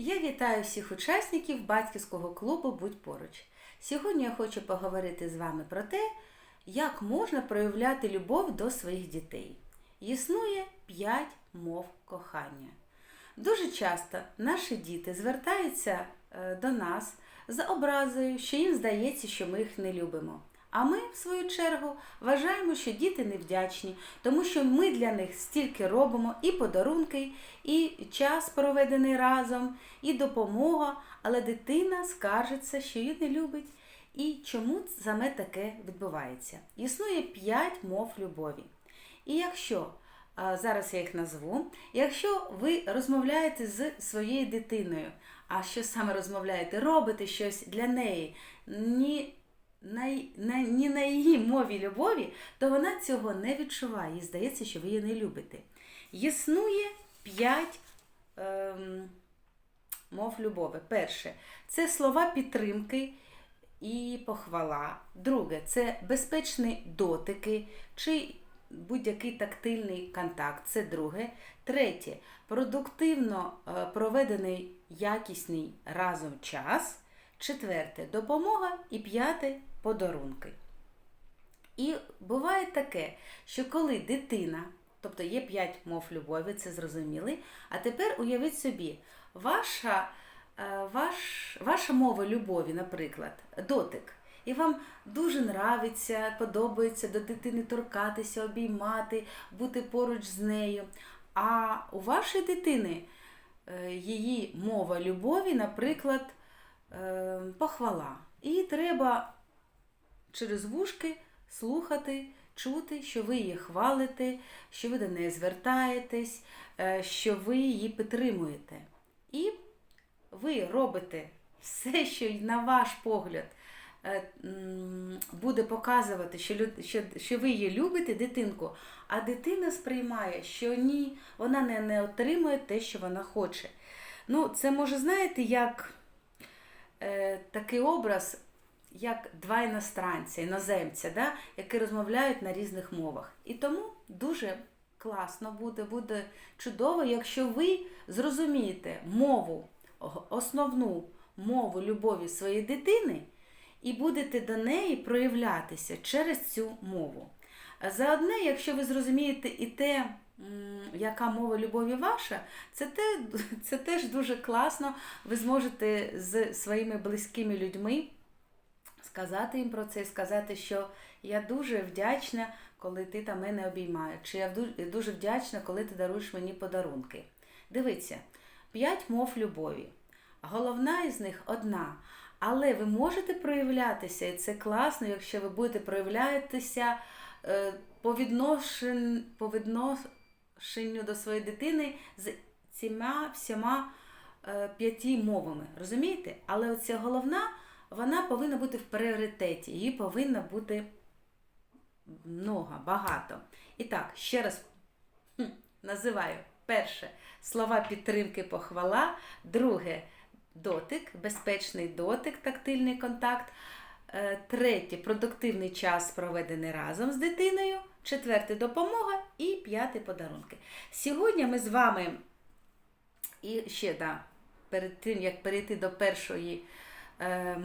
Я вітаю всіх учасників батьківського клубу Будь поруч. Сьогодні я хочу поговорити з вами про те, як можна проявляти любов до своїх дітей. Існує 5 мов кохання. Дуже часто наші діти звертаються е, до нас з образою, що їм здається, що ми їх не любимо. А ми, в свою чергу, вважаємо, що діти невдячні, тому що ми для них стільки робимо і подарунки, і час проведений разом, і допомога, але дитина скаржиться, що її не любить. І чому саме таке відбувається? Існує п'ять мов любові. І якщо зараз я їх назву, якщо ви розмовляєте з своєю дитиною, а що саме розмовляєте, робите щось для неї, ні на, на, ні на її мові любові, то вона цього не відчуває. Їй здається, що ви її не любите. Існує п'ять ем, мов любові. Перше це слова підтримки і похвала. Друге це безпечні дотики чи будь-який тактильний контакт. Це друге. Третє продуктивно е, проведений якісний разом час. Четверте допомога і п'яте подарунки. І буває таке, що коли дитина, тобто є п'ять мов любові, це зрозуміли, а тепер уявіть собі, ваша, е, ваш, ваша мова любові, наприклад, дотик. І вам дуже нравиться, подобається до дитини торкатися, обіймати, бути поруч з нею. А у вашої дитини е, її мова любові, наприклад, е, похвала. І треба через вушки слухати, чути, що ви її хвалите, що ви до неї звертаєтесь, е, що ви її підтримуєте. І ви робите все, що на ваш погляд е, буде показувати, що, що, що ви її любите, дитинку, а дитина сприймає, що ні, вона не, не отримує те, що вона хоче. Ну, це може, знаєте, як е, такий образ, як два іностранця, іноземця, да, які розмовляють на різних мовах. І тому дуже класно буде, буде чудово, якщо ви зрозумієте мову, основну мову любові своєї дитини і будете до неї проявлятися через цю мову. Заодне, якщо ви зрозумієте і те, яка мова любові ваша, це, те, це теж дуже класно. Ви зможете з своїми близькими людьми сказати їм про це, сказати, що я дуже вдячна, коли ти там мене обіймаєш, чи я дуже вдячна, коли ти даруєш мені подарунки. Дивіться, п'ять мов любові. Головна із них одна. Але ви можете проявлятися, і це класно, якщо ви будете проявлятися е, по, відношен, по відношенню до своєї дитини з цими всіма е, п'яти мовами. Розумієте? Але оця головна, вона повинна бути в пріоритеті, її повинно бути много, багато. І так, ще раз називаю. Перше слова підтримки, похвала. Друге дотик, безпечний дотик, тактильний контакт. Е, Третє продуктивний час проведений разом з дитиною. Четверте допомога. І п'яте подарунки. Сьогодні ми з вами і ще да, перед тим, як перейти до першої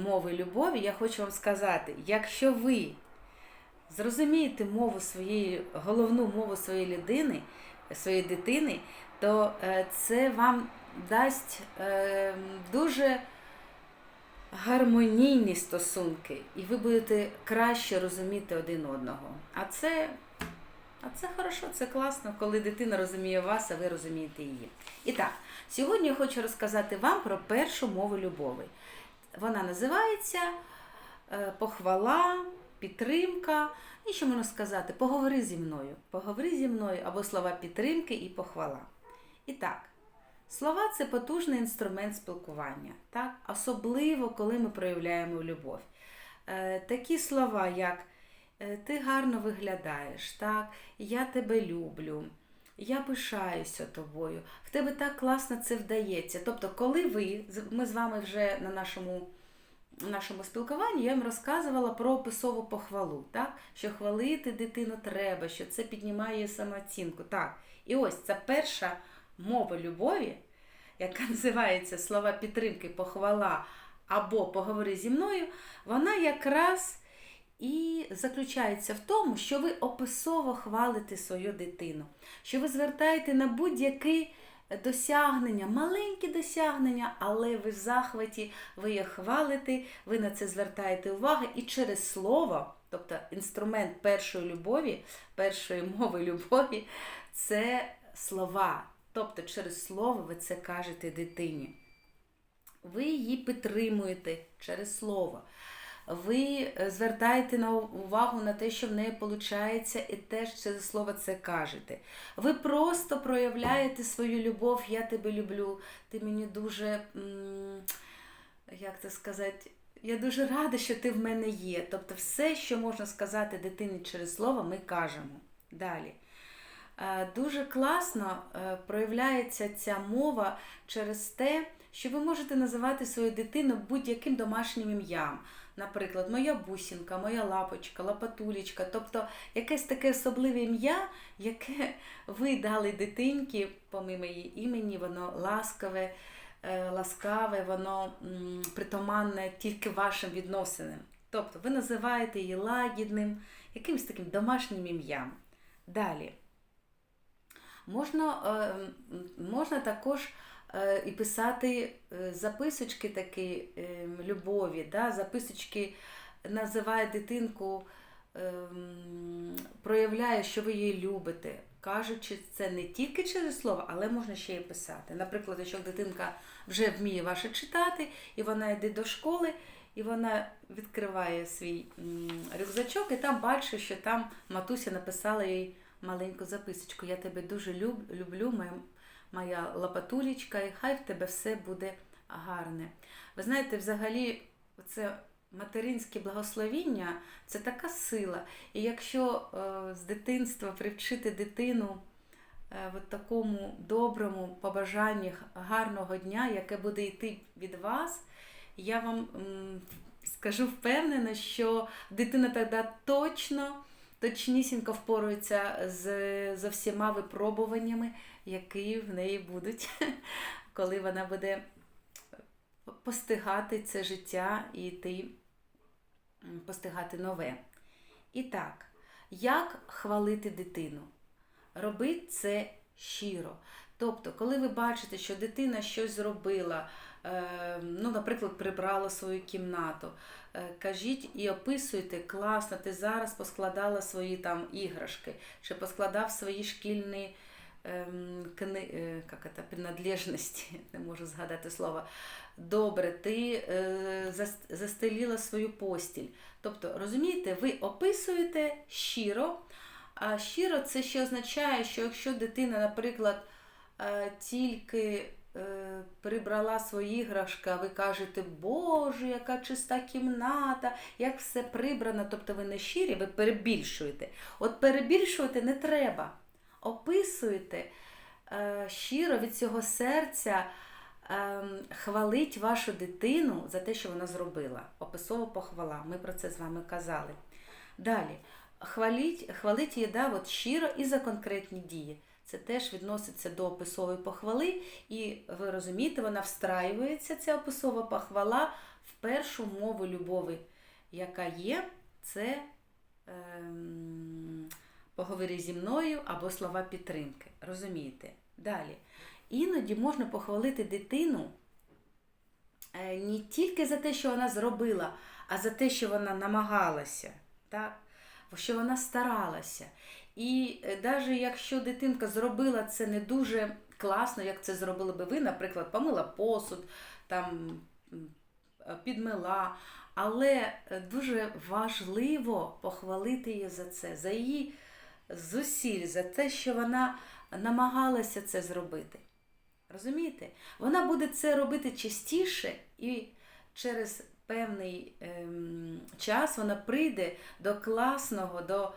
мови любові, я хочу вам сказати, якщо ви зрозумієте мову своєї, головну мову своєї людини, своєї дитини, то е, це вам дасть е, дуже гармонійні стосунки, і ви будете краще розуміти один одного. А це, а це хорошо, це класно, коли дитина розуміє вас, а ви розумієте її. І так, сьогодні я хочу розказати вам про першу мову любові. Вона називається е, похвала, підтримка. І що можна сказати? Поговори зі мною. Поговори зі мною або слова підтримки і похвала. І так, слова це потужний інструмент спілкування, так? особливо коли ми проявляємо любов. Е, такі слова, як е, ти гарно виглядаєш, так? я тебе люблю. Я пишаюся тобою, в тебе так класно це вдається. Тобто, коли ви, ми з вами вже на нашому, нашому спілкуванні, я вам розказувала про описову похвалу, так? що хвалити дитину треба, що це піднімає самооцінку. Так. І ось це перша мова любові, яка називається слова підтримки, похвала або поговори зі мною, вона якраз і заключається в тому, що ви описово хвалите свою дитину, що ви звертаєте на будь-які досягнення, маленькі досягнення, але ви в захваті, ви їх хвалите, ви на це звертаєте увагу і через слово, тобто інструмент першої любові, першої мови любові, це слова. Тобто через слово ви це кажете дитині. Ви її підтримуєте через слово. Ви е, звертаєте на увагу на те, що в неї виходить, і теж через слово це кажете. Ви просто проявляєте свою любов, я тебе люблю, ти мені дуже, як це сказати, я дуже рада, що ти в мене є. Тобто, все, що можна сказати дитині через слово, ми кажемо. Далі. Е, Дуже класно е, проявляється ця мова через те, що ви можете називати свою дитину будь-яким домашнім ім'ям. Наприклад, моя бусінка, моя лапочка, лапатулечка, тобто якесь таке особливе ім'я, яке ви дали дитинці, помимо її імені, воно ласкове, е, ласкаве, воно м, притаманне тільки вашим відносинам. Тобто ви називаєте її лагідним, якимось таким домашнім ім'ям. Далі. Можна, е, можна також і писати е, записочки такі е, любові, да? записочки називає дитинку, е, проявляє, що ви її любите. Кажучи, це не тільки через слово, але можна ще й писати. Наприклад, якщо дитинка вже вміє ваше читати, і вона йде до школи, і вона відкриває свій рюкзачок, і там бачить, що там матуся написала їй маленьку записочку. Я тебе дуже люб, люблю, моя, моя лапатулечка, і хай в тебе все буде гарне. Ви знаєте, взагалі, це материнське благословіння це така сила. І якщо е, з дитинства привчити дитину е, в такому доброму побажанні гарного дня, яке буде йти від вас, я вам скажу впевнена, що дитина тоді точно точнісінько впорується з, з всіма випробуваннями, які в неї будуть, коли вона буде постигати це життя і йти постигати нове. І так, як хвалити дитину? Робіть це щиро. Тобто, коли ви бачите, що дитина щось зробила, ну, наприклад, прибрала свою кімнату, е, кажіть і описуйте, класно, ти зараз поскладала свої там іграшки, чи поскладав свої шкільні ем, кни, е, як це, принадлежності, не можу згадати слово. Добре, ти е, застеліла свою постіль. Тобто, розумієте, ви описуєте щиро, а щиро це ще означає, що якщо дитина, наприклад, е, тільки е, прибрала свої іграшки, а ви кажете, Боже, яка чиста кімната, як все прибрано, тобто ви не щирі, ви перебільшуєте. От перебільшувати не треба. Описуйте е, щиро від цього серця, ем, хвалить вашу дитину за те, що вона зробила. Описова похвала. Ми про це з вами казали. Далі. Хваліть, хвалить її да, от щиро і за конкретні дії. Це теж відноситься до описової похвали, і ви розумієте, вона встраюється, ця описова похвала, в першу мову любові, яка є, це ем, поговори зі мною або слова підтримки. Розумієте? Далі. Іноді можна похвалити дитину е, не тільки за те, що вона зробила, а за те, що вона намагалася, так? що вона старалася. І навіть якщо дитинка зробила це не дуже класно, як це зробили би ви, наприклад, помила посуд, там, підмила, але е, дуже важливо похвалити її за це, за її зусиль, за те, що вона намагалася це зробити. Розумієте? Вона буде це робити частіше і через певний ем, час вона прийде до класного, до, е,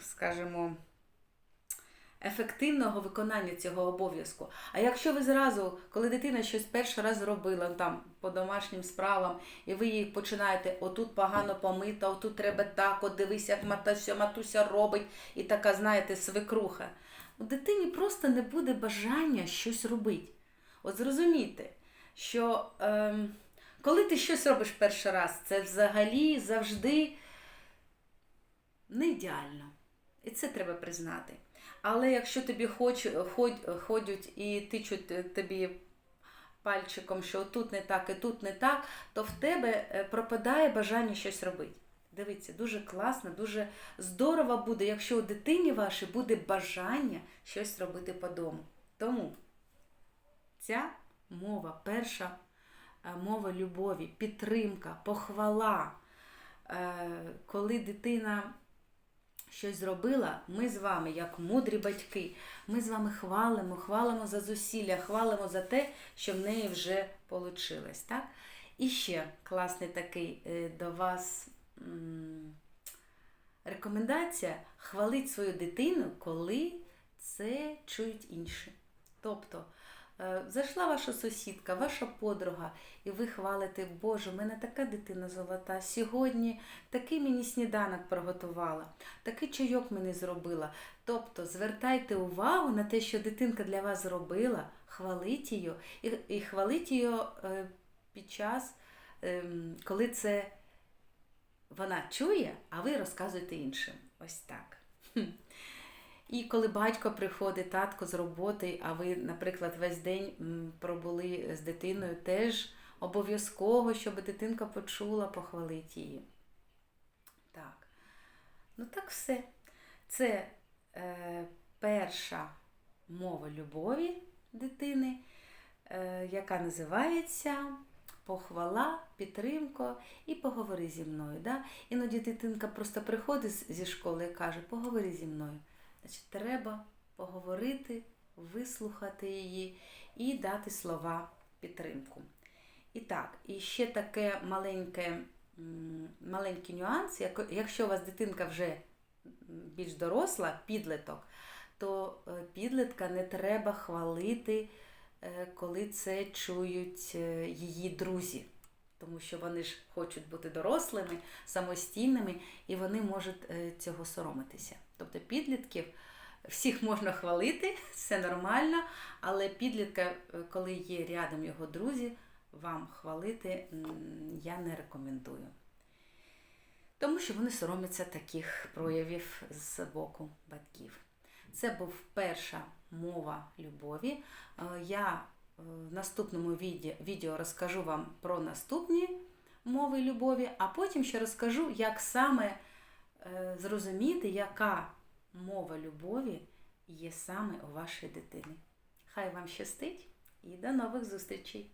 скажімо, ефективного виконання цього обов'язку. А якщо ви зразу, коли дитина щось перший раз зробила там по домашнім справам, і ви їй починаєте, отут погано помита, отут треба так, от дивися, як матуся, матуся робить, і така, знаєте, свекруха. у дитині просто не буде бажання щось робити. От зрозумійте, що ем, коли ти щось робиш перший раз, це взагалі завжди не ідеально. І це треба признати. Але якщо тобі хоч, ходять і тичуть тобі пальчиком, що тут не так і тут не так, то в тебе е, пропадає бажання щось робити. Дивіться, дуже класно, дуже здорово буде, якщо у дитині вашій буде бажання щось робити по дому. Тому ця мова, перша е, мова любові, підтримка, похвала, Е, коли дитина щось зробила, ми з вами, як мудрі батьки, ми з вами хвалимо, хвалимо за зусилля, хвалимо за те, що в неї вже вийшло. Так? І ще класний такий е, до вас рекомендація хвалити свою дитину, коли це чують інші. Тобто, зайшла ваша сусідка, ваша подруга, і ви хвалите, Боже, в мене така дитина золота. Сьогодні такий мені сніданок приготувала, такий чайок мені зробила. Тобто звертайте увагу на те, що дитинка для вас зробила, хваліть її, і, хваліть її е, під час, ем, коли це вона чує, а ви розказуєте іншим. Ось так. І коли батько приходить, татко з роботи, а ви, наприклад, весь день пробули з дитиною, теж обов'язково, щоб дитинка почула, похвалити її. Так. Ну так все. Це е, перша мова любові дитини, е, яка називається похвала, підтримка і поговори зі мною. Да? Іноді дитинка просто приходить зі школи і каже, поговори зі мною. Значить, треба поговорити, вислухати її і дати слова підтримку. І так, і ще таке маленьке, маленький нюанс. Якщо у вас дитинка вже більш доросла, підліток, то е, підлітка не треба хвалити, е, коли це чують е, її друзі. Тому що вони ж хочуть бути дорослими, самостійними, і вони можуть цього соромитися. Тобто підлітків всіх можна хвалити, все нормально, але підлітка, е, коли є рядом його друзі, вам хвалити я не рекомендую. Тому що вони соромляться таких проявів з боку батьків. Це був перша мова любові. Е, Я е, в наступному відео, розкажу вам про наступні мови любові, а потім ще розкажу, як саме зрозуміти, яка мова любові є саме у вашої дитини. Хай вам щастить і до нових зустрічей!